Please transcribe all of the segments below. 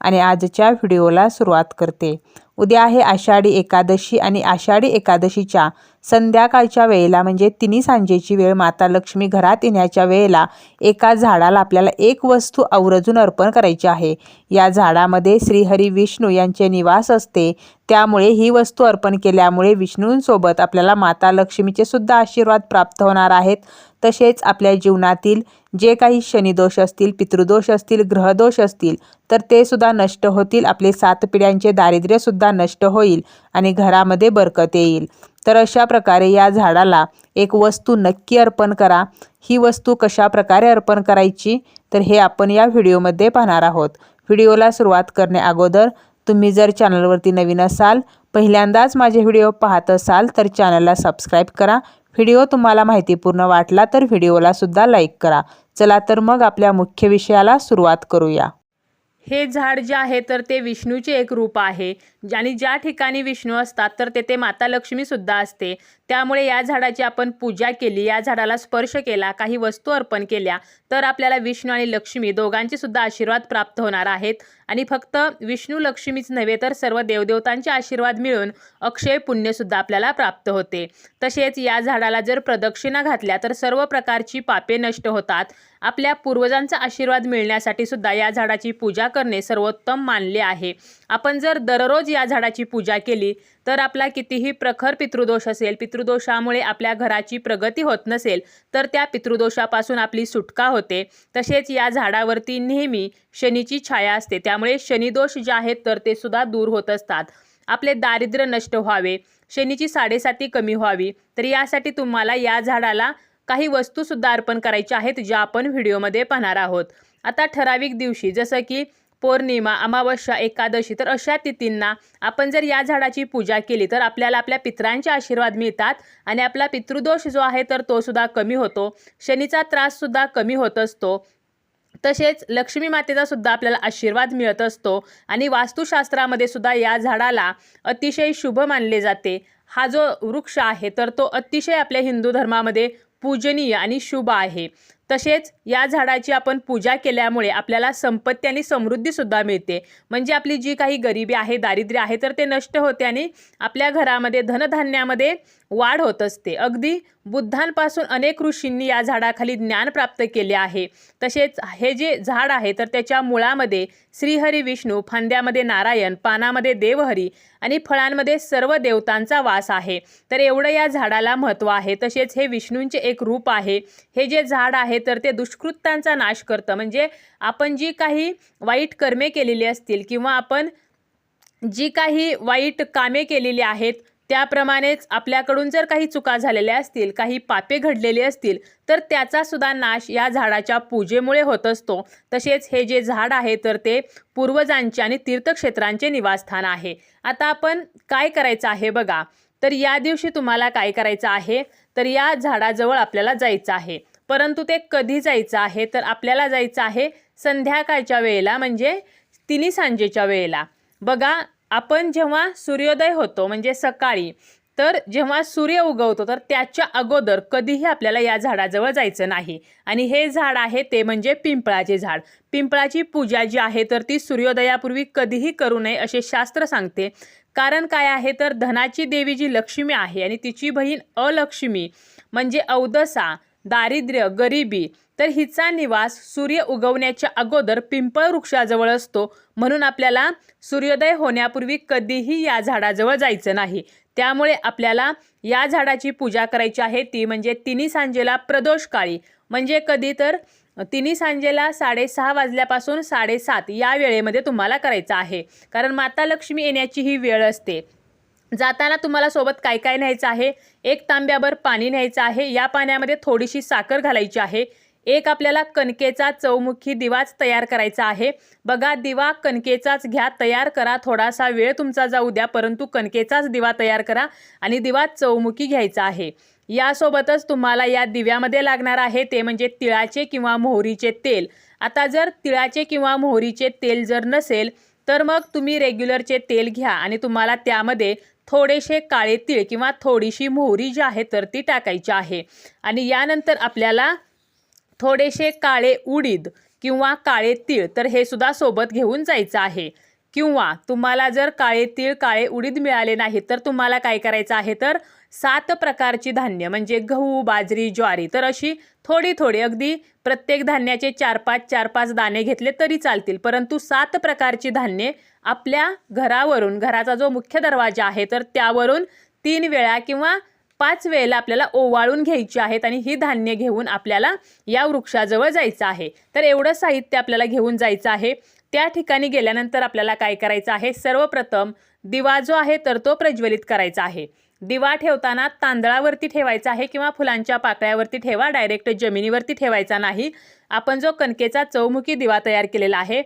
आणि आजच्या व्हिडिओला सुरुवात करते. उद्या आहे आषाढी एकादशी आणि आषाढी एकादशीच्या संध्याकाळच्या वेळेला म्हणजे तिन्ही सांजेची वेळ माता लक्ष्मी घरात येण्याच्या वेळेला एका झाडाला आपल्याला एक वस्तू आवर्जून अर्पण करायची आहे. या झाडामध्ये श्रीहरी विष्णू यांचे निवास असते. त्यामुळे ही वस्तू अर्पण केल्यामुळे विष्णूंसोबत आपल्याला माता लक्ष्मीचे सुद्धा आशीर्वाद प्राप्त होणार आहेत. तसेच आपल्या जीवनातील जे काही शनिदोष असतील पितृदोष असतील ग्रहदोष असतील तर ते सुद्धा नष्ट होतील. आपले सात पिढ्यांचे दारिद्र्यसुद्धा नष्ट होईल आणि घरामध्ये बरकत येईल. तर अशा प्रकारे या झाडाला एक वस्तू नक्की अर्पण करा. ही वस्तू कशा प्रकारे अर्पण करायची? तर हे आपण या व्हिडिओमध्ये पाहणार आहोत. व्हिडिओला सुरुवात करण्या अगोदर तुम्ही जर चॅनलवरती नवीन असाल पहिल्यांदाच माझे व्हिडिओ पाहत असाल तर चॅनलला सबस्क्राईब करा. व्हिडिओ तुम्हाला माहितीपूर्ण वाटला तर व्हिडिओला सुद्धा लाईक करा. चला तर मग आपल्या मुख्य विषयाला सुरुवात करूया. हे झाड जे आहे तर ते विष्णूचे एक रूप आहे. आणि ज्या ठिकाणी विष्णू असतात तर तेथे माता लक्ष्मीसुद्धा असते. त्यामुळे या झाडाची आपण पूजा केली या झाडाला स्पर्श केला काही वस्तू अर्पण केल्या तर आपल्याला विष्णू आणि लक्ष्मी दोघांचेसुद्धा आशीर्वाद प्राप्त होणार आहेत. आणि फक्त विष्णू लक्ष्मीच नव्हे तर सर्व देवदेवतांचे आशीर्वाद मिळून अक्षय पुण्यसुद्धा आपल्याला प्राप्त होते. तसेच या झाडाला जर प्रदक्षिणा घातल्या तर सर्व प्रकारची पापे नष्ट होतात. आपल्या पूर्वजांचा आशीर्वाद मिळण्यासाठी सुद्धा या झाडाची पूजा करणे सर्वोत्तम मानले आहे. आपण जर दररोज या झाडाची पूजा केली तर आपला कितीही प्रखर पितृदोष असेल पितृदोषामुळे आपल्या घराची प्रगती होत नसेल तर त्या पितृदोषापासून आपली सुटका होते. तसेच या झाडावरती नेहमी शनीची छाया असते. त्यामुळे शनिदोष जे आहेत तर ते सुद्धा दूर होत असतात. आपले दारिद्र्य नष्ट व्हावे. शनीची साडेसाती कमी व्हावी. तर यासाठी तुम्हाला या झाडाला काही वस्तूसुद्धा अर्पण करायच्या आहेत ज्या आपण व्हिडिओमध्ये पाहणार आहोत. आता ठराविक दिवशी जसं की पौर्णिमा अमावस्या एकादशी तर अशा तिथींना आपण जर या झाडाची पूजा केली तर आपल्याला आपल्या पितरांचे आशीर्वाद मिळतात आणि आपला पितृदोष जो आहे तर तो सुद्धा कमी होतो. शनीचा त्राससुद्धा कमी होत असतो. तसेच लक्ष्मी मातेचा सुद्धा आपल्याला आशीर्वाद मिळत असतो आणि वास्तुशास्त्रामध्ये सुद्धा या झाडाला अतिशय शुभ मानले जाते. हा जो वृक्ष आहे तर तो अतिशय आपल्या हिंदू धर्मामध्ये पूजनीय आणि शुभ आहे. तसेच या झाडाची आपण पूजा केल्यामुळे आपल्याला संपत्ती आणि समृद्धीसुद्धा मिळते. म्हणजे आपली जी काही गरिबी आहे दारिद्र्य आहे तर ते नष्ट होते आणि आपल्या घरामध्ये धनधान्यामध्ये वाढ होत असते. अगदी बुद्धांपासून अनेक ऋषींनी या झाडाखाली ज्ञान प्राप्त केले आहे. तसेच हे जे झाड आहे तर त्याच्या मुळामध्ये श्रीहरी विष्णू फांद्यामध्ये नारायण पानामध्ये देवहरी आणि फळांमध्ये सर्व देवतांचा वास आहे. तर एवढं या झाडाला महत्त्व आहे. तसेच हे विष्णूंचे एक रूप आहे. हे जे झाड आहे तर ते दुष्कृत्यांचा नाश करतं. म्हणजे आपण जी काही वाईट कर्मे केलेली असतील किंवा आपण जी काही वाईट कामे केलेली आहेत त्याप्रमाणेच आपल्याकडून जर काही चुका झालेल्या असतील काही पापे घडलेली असतील तर त्याचा सुद्धा नाश या झाडाच्या पूजेमुळे होत असतो. तसेच हे जे झाड आहे तर ते पूर्वजांचे आणि तीर्थक्षेत्रांचे निवासस्थान आहे. आता आपण काय करायचं आहे बघा. तर या दिवशी तुम्हाला काय करायचं आहे? तर या झाडाजवळ आपल्याला जायचं आहे. परंतु ते कधी जायचं आहे? तर आपल्याला जायचं आहे संध्याकाळच्या वेळेला म्हणजे तिन्ही सांजेच्या वेळेला. बघा आपण जेव्हा सूर्योदय होतो म्हणजे सकाळी तर जेव्हा सूर्य उगवतो तर त्याच्या अगोदर कधीही आपल्याला या झाडाजवळ जायचं नाही. आणि हे झाड आहे ते म्हणजे पिंपळाचे झाड. पिंपळाची पूजा जी आहे तर ती सूर्योदयापूर्वी कधीही करू नये असे शास्त्र सांगते. कारण काय आहे तर धनाची देवी जी लक्ष्मी आहे आणि तिची बहीण अलक्ष्मी म्हणजे अवदसा दारिद्र्य गरिबी तर हिचा निवास सूर्य उगवण्याच्या अगोदर पिंपळ वृक्षाजवळ असतो. म्हणून आपल्याला सूर्योदय होण्यापूर्वी कधीही या झाडाजवळ जायचं नाही. त्यामुळे आपल्याला या झाडाची पूजा करायची आहे. ती म्हणजे तिन्ही सांजेला प्रदोष काळी. म्हणजे कधी तर तिन्ही सांजेला साडेसहा वाजल्यापासून साडेसात या वेळेमध्ये तुम्हाला करायचं आहे. कारण माता लक्ष्मी येण्याची ही वेळ असते. जाताना तुम्हाला सोबत काय काय न्यायचं आहे? एक तांब्याभर पाणी न्यायचं आहे. या पाण्यामध्ये थोडीशी साखर घालायची आहे. एक आपल्याला कणकेचा चौमुखी दिवाच तयार करायचा आहे. बघा दिवा कणकेचाच घ्या. तयार करा. थोडासा वेळ तुमचा जाऊ द्या परंतु कणकेचाच दिवा तयार करा आणि दिवा चौमुखी घ्यायचा आहे. यासोबतच तुम्हाला या दिव्यामध्ये लागणार आहे ते म्हणजे तिळाचे किंवा मोहरीचे तेल. आता जर तिळाचे किंवा मोहरीचे तेल जर नसेल तर मग तुम्ही रेग्युलरचे तेल घ्या आणि तुम्हाला त्यामध्ये थोडेसे काळे तीळ किंवा थोडीशी मोहरी जी आहे तर ती टाकायची आहे. आणि यानंतर आपल्याला थोडेसे काळे उडीद किंवा काळे तीळ तर हे सुद्धा सोबत घेऊन जायचं आहे. किंवा तुम्हाला जर काळे तीळ काळे उडीद मिळाले नाही तर तुम्हाला काय करायचं आहे तर सात प्रकारची धान्य म्हणजे गहू बाजरी ज्वारी तर अशी थोडी थोडी अगदी प्रत्येक धान्याचे चार पाच चार पाच दाणे घेतले तरी चालतील. परंतु सात प्रकारची धान्ये आपल्या घरावरून घराचा जो मुख्य दरवाजा आहे तर त्यावरून तीन वेळा किंवा पाच वेळेला आपल्याला ओवाळून घ्यायची आहेत आणि ही धान्य घेऊन आपल्याला या वृक्षाजवळ जायचं आहे. तर एवढं साहित्य आपल्याला घेऊन जायचं आहे. त्या ठिकाणी गेल्यानंतर आपल्याला काय करायचं आहे? सर्वप्रथम दिवा जो आहे तर तो प्रज्वलित करायचा आहे. दिवा ठेवताना तांदळावरती ठेवायचा आहे किंवा फुलांच्या पाकळ्यावरती ठेवा डायरेक्ट जमिनीवरती ठेवायचा नाही. आपण जो कणकेचा चौमुखी दिवा तयार केलेला आहे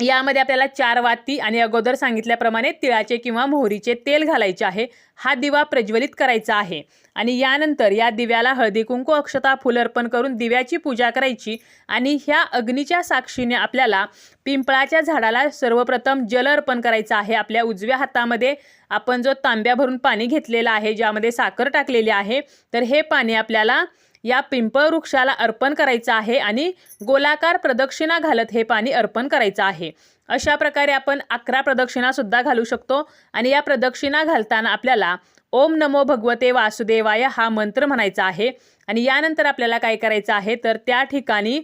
यामध्ये आपल्याला चार वाती आणि अगोदर सांगितल्याप्रमाणे तिळाचे किंवा मोहरीचे तेल घालायचे आहे. हा दिवा प्रज्वलित करायचा आहे. आणि यानंतर या दिव्याला हळदी कुंकू अक्षता फुल अर्पण करून दिव्याची पूजा करायची. आणि ह्या अग्नीच्या साक्षीने आपल्याला पिंपळाच्या झाडाला सर्वप्रथम जल अर्पण करायचं आहे. आपल्या उजव्या हातामध्ये आपण जो तांब्या भरून पाणी घेतलेलं आहे ज्यामध्ये साखर टाकलेली आहे तर हे पाणी आपल्याला या पिंपळ वृक्षाला अर्पण करायचं आहे आणि गोलाकार प्रदक्षिणा घालत हे पाणी अर्पण करायचं आहे. अशा प्रकारे आपण अकरा प्रदक्षिणासुद्धा घालू शकतो आणि या प्रदक्षिणा घालताना आपल्याला ओम नमो भगवते वासुदेवाय हा मंत्र म्हणायचा आहे. आणि यानंतर आपल्याला काय करायचं आहे तर त्या ठिकाणी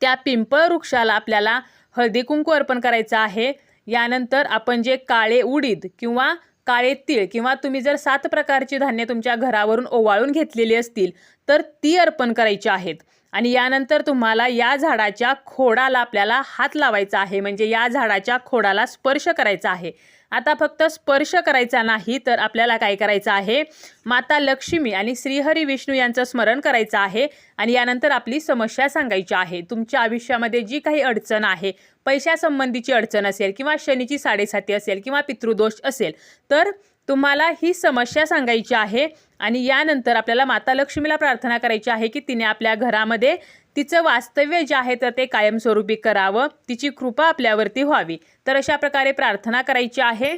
त्या पिंपळ वृक्षाला आपल्याला हळदी कुंकू अर्पण करायचं आहे. यानंतर आपण जे काळे उडीद किंवा काळे तीळ किंवा तुम्ही जर सात प्रकारची धान्य तुमच्या घरावरून ओवाळून घेतलेली असतील तर ती अर्पण करायची आहेत. आणि यानंतर तुम्हाला या झाडाच्या खोडाला आपल्याला हात लावायचा आहे. म्हणजे या झाडाच्या खोडाला स्पर्श करायचा आहे. आता फक्त स्पर्श करायचा नाही तर आपल्याला काय करायचं आहे? माता लक्ष्मी आणि श्रीहरी विष्णू यांचं स्मरण करायचं आहे आणि यानंतर आपली समस्या सांगायची आहे. तुमच्या आयुष्यामध्ये जी काही अडचण आहे पैशासंबंधीची अडचण असेल किंवा शनीची साडेसाती असेल किंवा पितृदोष असेल तर तुम्हाला ही समस्या सांगायची आहे आणि यानंतर आपल्याला माता लक्ष्मीला प्रार्थना करायची आहे की तिने आपल्या घरामध्ये तिचं वास्तव्य जे आहे तर ते कायमस्वरूपी करावं. तिची कृपा आपल्यावरती व्हावी. तर अशा प्रकारे प्रार्थना करायची आहे.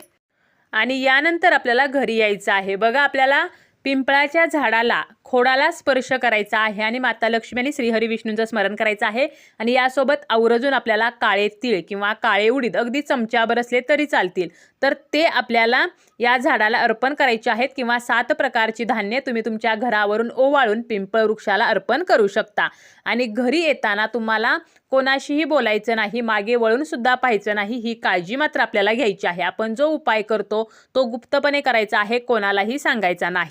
आणि यानंतर आपल्याला घरी यायचं आहे. बघा आपल्याला पिंपळाच्या झाडाला खोडाला स्पर्श करायचा आहे आणि माता लक्ष्मी आणि श्रीहरी विष्णूंचं स्मरण करायचं आहे. आणि यासोबत आवर्जून आपल्याला काळे तीळ किंवा काळे उडीद अगदी चमच्यावर असले तरी चालतील. तर ते आपल्याला या झाडाला अर्पण करायचे आहेत किंवा सात प्रकारची धान्य तुम्ही तुमच्या घरावरून ओवाळून पिंपळ वृक्षाला अर्पण करू शकता. आणि घरी येताना तुम्हाला कोणाशीही बोलायचं नाही मागे वळून सुद्धा पाहायचं नाही ही काळजी मात्र आपल्याला घ्यायची आहे. आपण जो उपाय करतो तो गुप्तपणे करायचा आहे कोणालाही सांगायचा नाही.